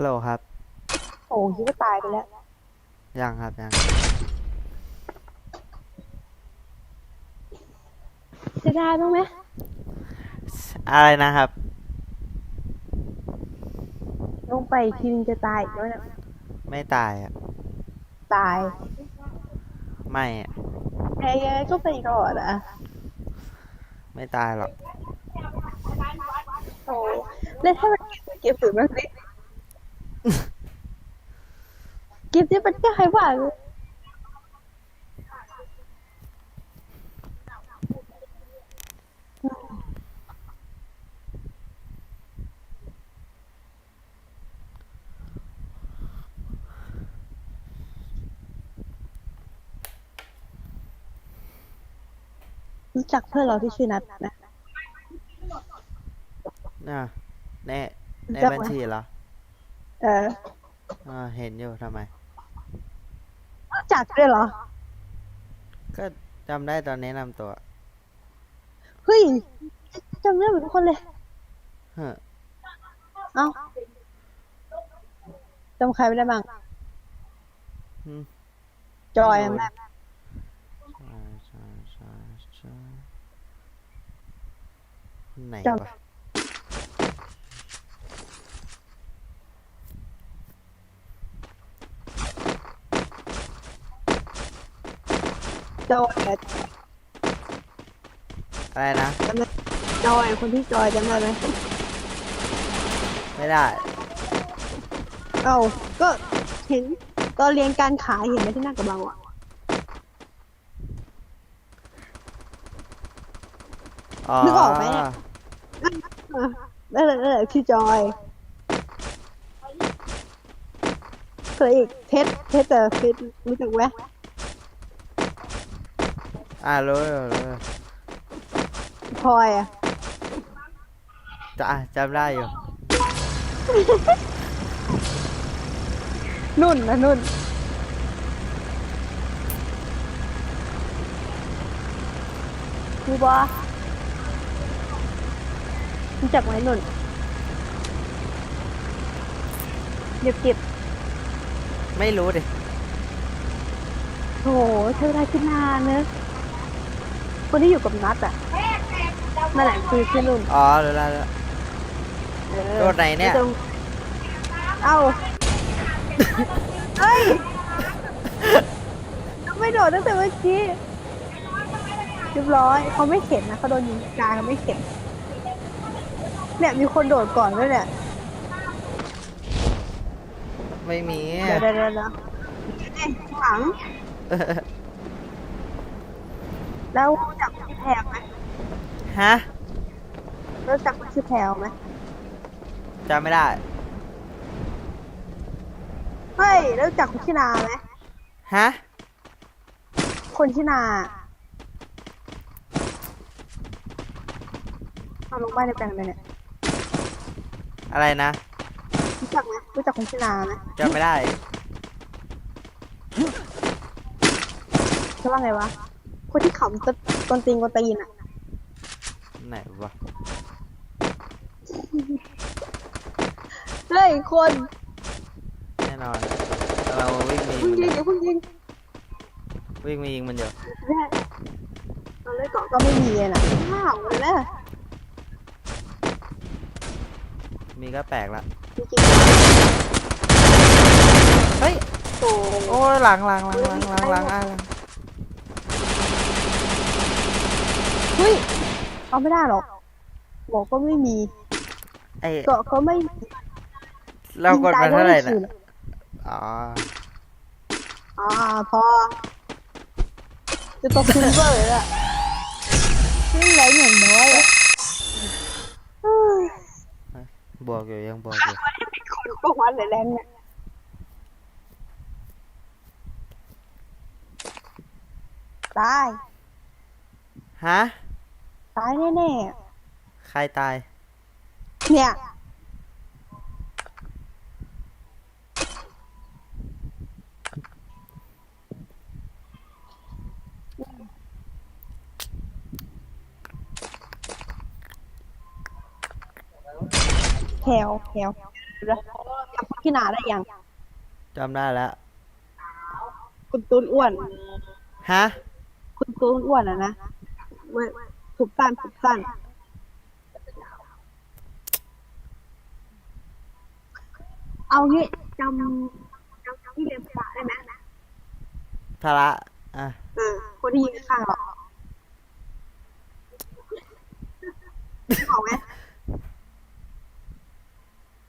ฮัลโหลครับ โอ้คิดว่าตายไปแล้ว ยังครับยังเสียดายบ้างไหมอะไรนะครับ ลงไปอีกทีนึงจะตายอีกแล้วเนี่ยไม่ตายอะตายไม่อะแพ้ยังไงก็ไปก่อนอะไม่ตายหรอก โอ้แล้วถ้ามันเก็บฝืนบ้างสิ เก็บที่มันแก้ใครบ้างรู้จักเพื่อนเราที่ชื่อนัทนะ น่ะในในรู้จักไหมบัญชีเหรอ เอออ่าเห็นอยู่ทำไม รู้จักด้วยเหรอ ก็จำได้ตอนแนะนำตัวเฮ้ยจำได้เหมือนทุกคนเลย เฮ้อเอ้าจำใครไม่ได้บ้าง อืมจอยอะแม่ใช่ใช่ใช่ใช่ไหนวะ จอยอะอะไรนะ จำได้จอยคนที่จอยจำได้ไหมไม่ได้ เอ้าก็เห็นตอนเรียนการขายเห็นไหมที่หน้ากระบังอะอ๋อนึกออกไหมเนี่ยนั่นแหละนั่นแหละชื่อจอยเคยอีกเพชรเพชรแต่เพชรรู้จักไหม อ่ารู้รู้รู้พลอยอะจะอะจำได้อยู่นุ่นนะนุ่น รู้ปะรู้จักไหมนุ่นเก็บเก็บไม่รู้ดิโหเธอได้ขึ้นนานเนอะ คนที่อยู่กับนัดอะนั่นแหละคือชื่อนุ่นอ๋อรู้แล้วรู้แล้ว เออโดดไหนเนี่ยม่ต้องเอ้าเฮ้ยไม่โดดตั้งแต่เมื่อกี้เรียบร้อยเขาไม่เข็นนะเขาโดนยิงกายเขาไม่เข็นเนี่ยมีคนโดดก่อนด้วยเนี่ยไม่มี เดี๋ยวเดี๋ยวเดี๋ยวเดี๋ยวนี่ถัง แล้วรู้จักชื่อแพรวไหมฮะรู้จักชื่อแพรวไหมจำไม่ได้ เฮ้ยแล้วรู้จักคนชื่อนาไหมฮะ คนชื่อนาเอาลงบ้านในแปลงเลยเนี่ยอะไรนะรู้จักไหมรู้จักคนชื่อนาไหมจำไม่ได้ใช่ว่าไงวะ คนที่ขำตะตนตีนกวนตีนอะไหนวะเฮ้ยคนแน่นอน เราวิ่งมีเพิ่งมันยิงอยู่อย่าเพิ่งยิงวิ่งมียิงมันอยู่แม่ตอนแรกเกาะก็ไม่มีเลยนะว้าวเลยนะมีก็แปลกละจริงเฮ้ยๆโอ้ โอ้ยหลังหลังหลังหลังหลังหลังอะ เฮ้ยเอาไม่ได้หรอกบอกก็ไม่มีไอเกาะก็ไม่มีเรากดมาเท่าไหร่ยินะงตยก็ม่คือ๋ออ่าพอ จะตกซิลเวอร์เลยอะนี่ไรอย่างน้อยอะเฮ้ยบวกอยู่ยังบวกอยู่คนก็วันเลยแรงเนี่ยตายฮะ ตายแน่ใครตาย ๆ เนี่ย แถวแถวเดี๋ยวนะำพี่นาได้ยังจำได้แล้ว คุณตูนอ้วน ฮะ คุณตูนอ้วนอะนะเว้ย ผมสั้นผมสั้นเอางี้จำจำที่เรียนภาษาได้ไหมทาระอะเออคนที่ยืนข้างๆเรานึกออกไหม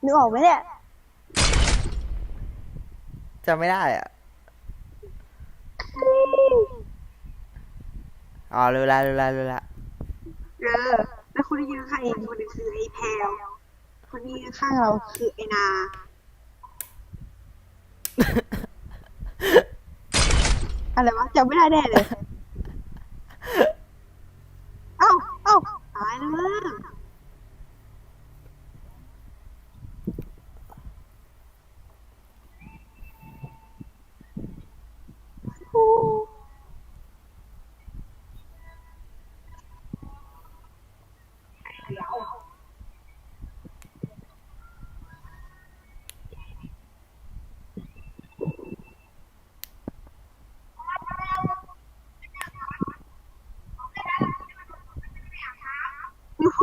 นึกออกไหมเนี่ยจำไม่ได้อะอ๋อรู้แล้วรู้แล้วรู้แล้ว เออแล้วคนที่ยืนข้างอีกคนหนึงคือไอ้แพลวคนที่ยืนข้างเราคือไอ้นา อะไรวะจำไม่ได้แน่เลย เอ้าเอ้าตายแล้วมั้งโอ้โห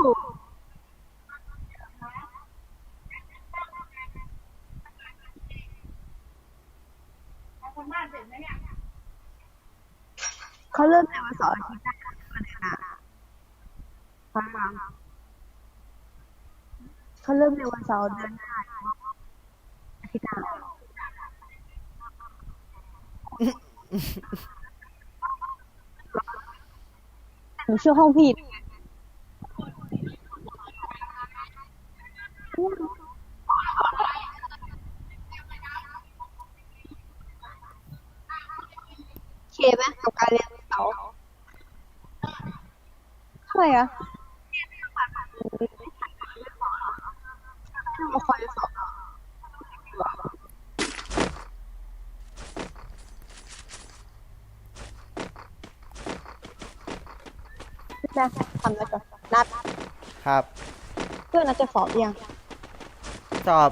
เขาเริ่มใน วันเสาร์อาทิตย์หน้าวันไหนนะฟังมาเขาเริ่มในวันเสาร์เดือนหน้าอาทิตย์หน้าหนูเชื่อห้องพี่เคไหมกับการเรียนเสาร์เท่าไหร่ อะเราคอยสอบนะทำแล้วก่อนนัดครับ เพื่อนนัดจะสอบยังชอบ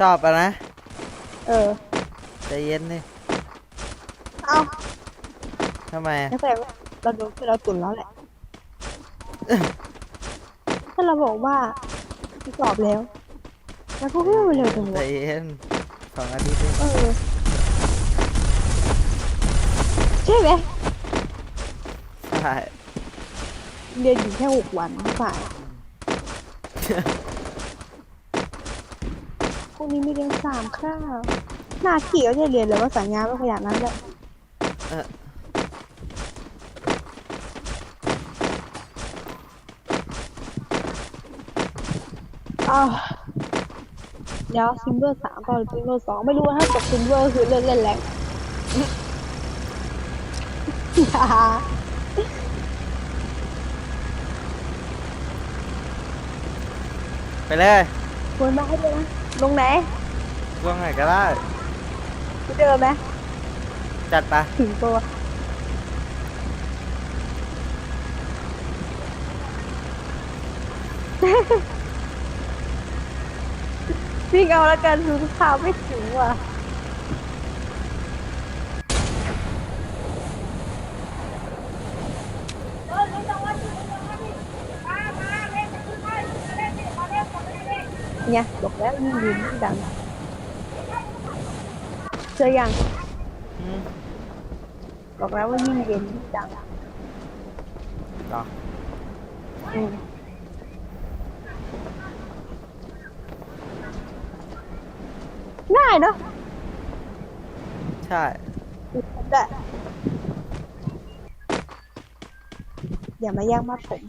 ชอบอะนะ เออใจเย็นนี่เอ้าทำไมอะ นักแสดงว่า เราโดนคือเราตุนแล้วแหละ ถ้าเราบอกว่าสอบแล้ว แล้วก็ไม่เร็วจังใจวะเย็นสองอาทิตย์เองเออ ใช่ไหม ใช่ เรียนอยู่แค่หกวันฝ่ายพรุ่งนี้มีเรียนสามคาบหน้าที่ก็จะเรียนเลยว่าสัญญาไม่ขนาดนั้นแหละ เออ อ้าวเดี๋ยวซิมเบอร์สามต่อซิมเบอร์สองไม่รู้ว่าถ้าตกซิมเบอร์คือเล่นเล่นแรงไปเลยควรมาให้ด้วยนะลงไหนลงไหนก็ได้ที่เดิมไหมจัดไปถึงตัว วิ่งเอาแล้วกันคือเท้าไม่ถึงว่ะเนี่ยบอกแล้วยิ่งยืนยิ่งดังเจอยังบอกแล้วว่ายิ่งเย็นยิ่งดังอืม ง่ายเนาะใช่ได้อย่ามาแย่งมาผม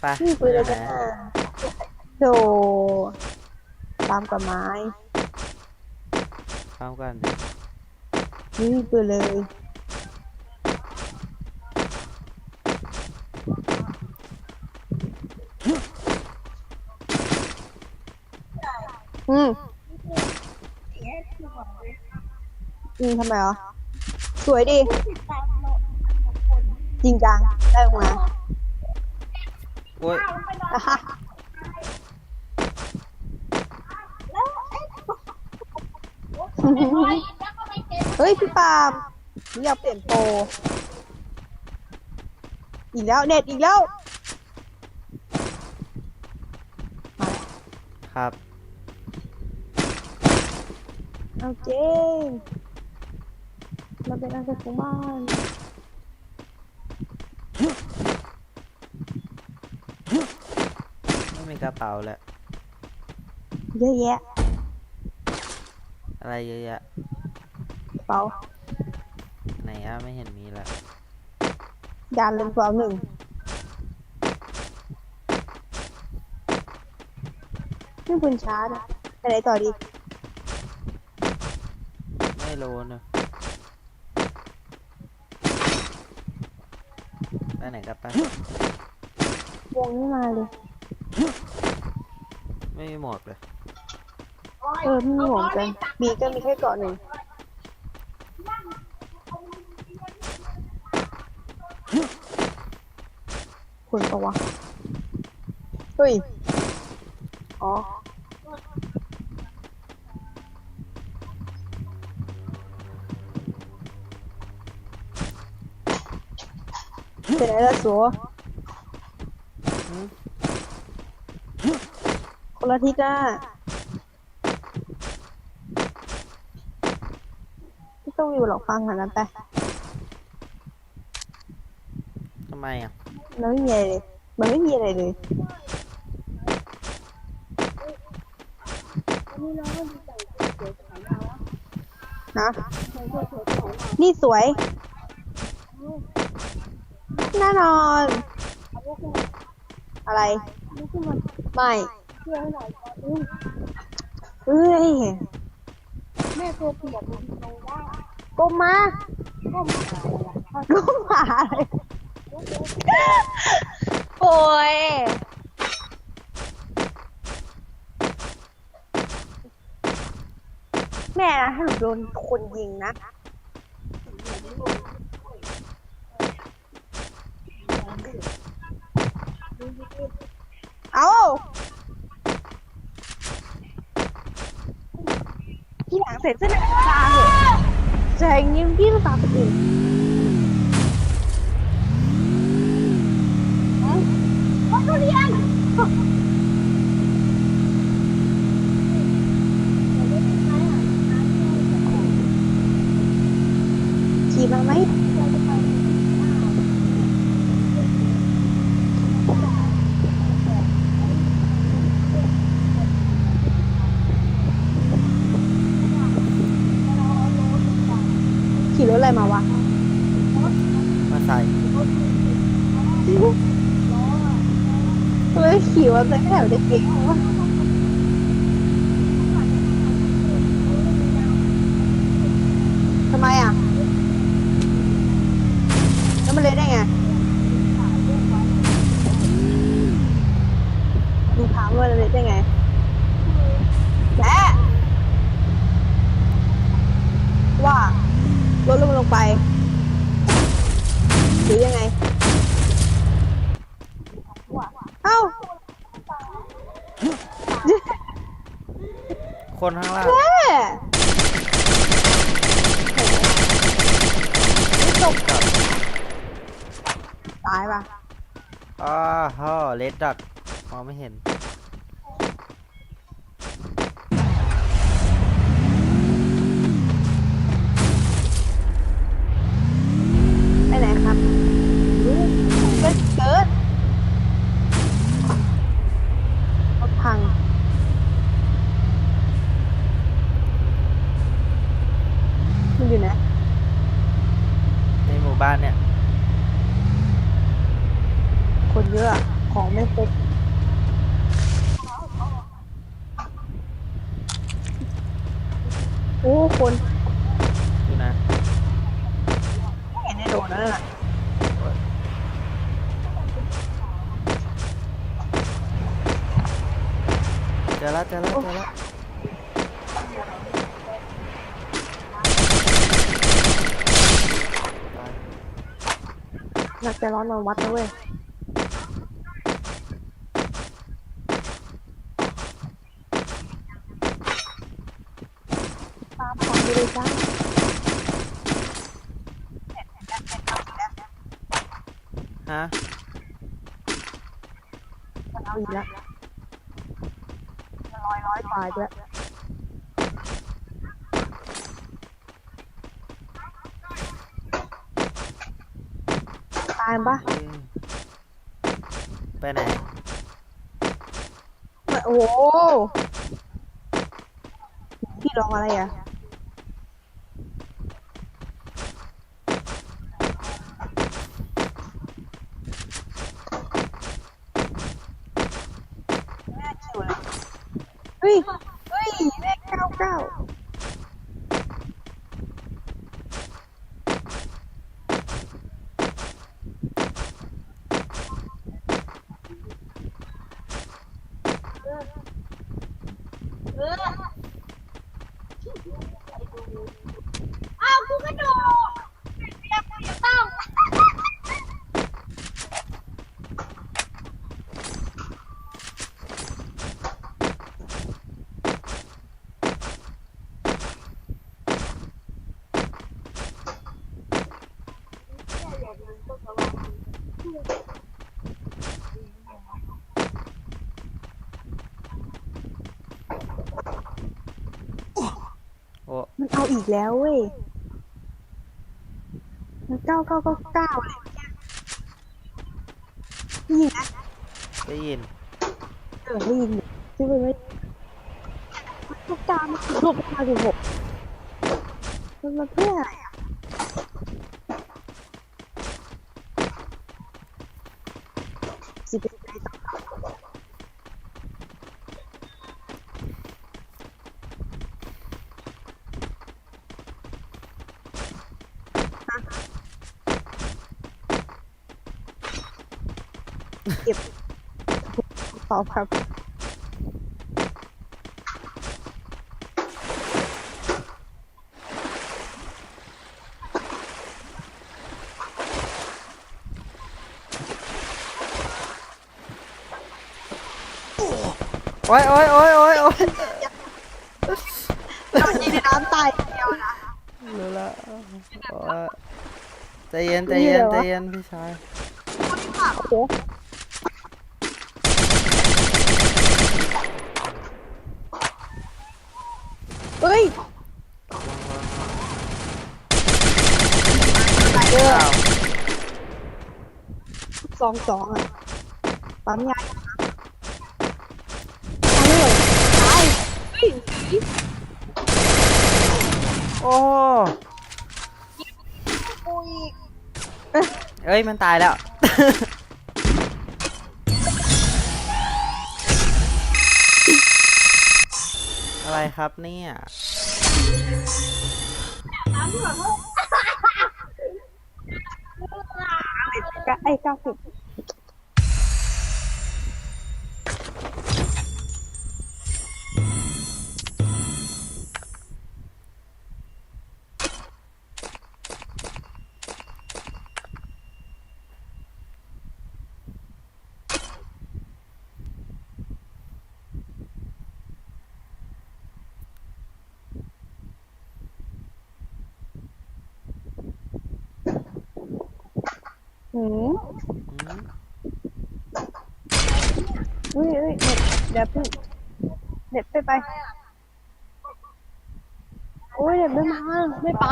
ไปนี่ปืนเลยไปจ้ะไหนโธตามกฎหมายพร้อมกัน นี่ปืนเลย อืมอืมทำไมอะสวยดีจริงจังได้ออกมาโอ้ยอะฮะเฮ้ยพี่ปาล์มนี่อยากเปลี่ยนโปรอีกแล้วเน็ตอีกแล้วมาแล้วครับ เอาเจง เราเป็นอาสาของบ้านไม่มีกระเป๋าแล้ว เยอะแยะอะไรเยอะแยะกระเป๋าไหนอะไม่เห็นมีแล้วยานเรือนกระเป๋าหนึ่งนี่คุณช้านะไปไหนต่อดี ไม่รู้เนอะ ไปไหนกันไปวงนี้มาเลย ไม่มีหมวกเลยเออไม่มีหมวกกัน มีก็มีแค่เกาะหนึ่งคนปะวะ เฮ้ย อ๋อ ล่ะสัวหืมคนละทิศอะไม่ต้องอยู่หรอกฟังหันนั้นไปทำไมอะมันไม่มีอะไรเลยมันไม่มีอะไรเลยนะนี่สวย แน่นอน อะไร ไม่เอ้ยแม่ตัวเปียกมันลงได้ก้มมาก็มาก้มมาอะไรโอ้ยแม่นะถ้าหนูโดนคนยิงนะ เอา ที่หลังเสร็จเส้นตาเหอะแจงยิ้มพี่ตาคนอื่นวัทุเรียนขี่มาไหมขี่รถอะไรมาวะ มาใส่ เฮ้ยขี่ว่าเป็นแถวเด็กๆวะทำไมอะ แล้วมันเลยได้ไงดูถามว่าเลยได้ไงแม่ว่ารถลงลงไป หรือยังไง เอ้า คนข้างล่างแม่ตกตายปะอ้าฮ่อเลดดักมองไม่เห็น ไปไหนครับเกิดเกิดรถพัง มันอยู่ไหน ในหมู่ บ้านเนี่ย คนเยอะอะของไม่ครบโอ้ คน อยู่นะ ไม่เห็นในโดนนั่นน่ะ เจอแล้วเจอแล้วเจอแล้ว นักใจร้อนนอนวัดนะเว้ยตามฟังไปเลยจ้าฮะมันเอาอีกแล้วมันร้อยร้อยตายด้วยตายปะอืมไปไหนไม่โอ้โหพี่ลองอะไรอะเฮ้ย เฮ้ยเลขเก้าเก้าอ้าวกูกระโดดเรียกกูอย่าต้อง โอ้ มัน เอาอีกแล้วเว้ยมันเก้าเก้าเก้าเก้าเลยได้ยินนะได้ยินเออได้ยินอยู่ชื่อมันไม่มันเก้าเก้ามันคือลบมาสิบหกมันมาเพื่ออะไรอะสิบเอ็ดไปต่อ เก็บตอบครับโอ้ยโอ้ยโอ้ยโอ้ยโอ้ยตอนนี้ในน้ำตายอย่างเดียวนะรู้ละโอ้ยใจเย็นใจเย็นใจเย็นพี่ชายโอ้โห องสองอะปั๊มยาเอาเลยตายเฮ้ยโอ้กูอีเฮ้ยมันตายแล้ว อะไรครับเนี่ย น้ำที่แบบ 190 เน็ตเดี๋ยวพี่เน็ตไปไปโอ้ยเน็ตไม่มาไม่ไป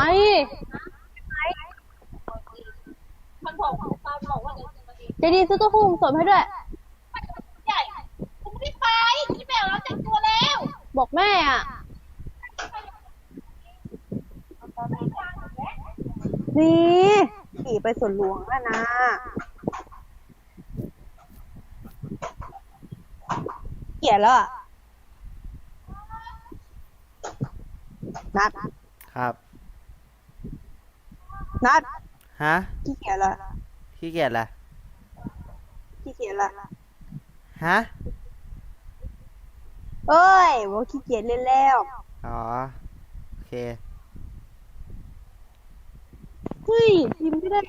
มันบอกตามบอกว่าเดี๋ยวจะมาดีเจดีซื้อตู้หุ้มสมให้ด้วยใหญ่กูไม่ได้ไปที่แมวเราแต่งตัวแล้ว บอกแม่อะนี่ขี่ไปสวนหลวงแล้วนะ เขียนแล้วอะนัดครับ นัดฮะ ขี้เขียนละขี้เกียจละขี้เขียนละฮะ เอ้ยว่าขี้เกียจเล่นแล้ว อ๋อ โอเค เฮ้ยพิมพ์ไม่ได้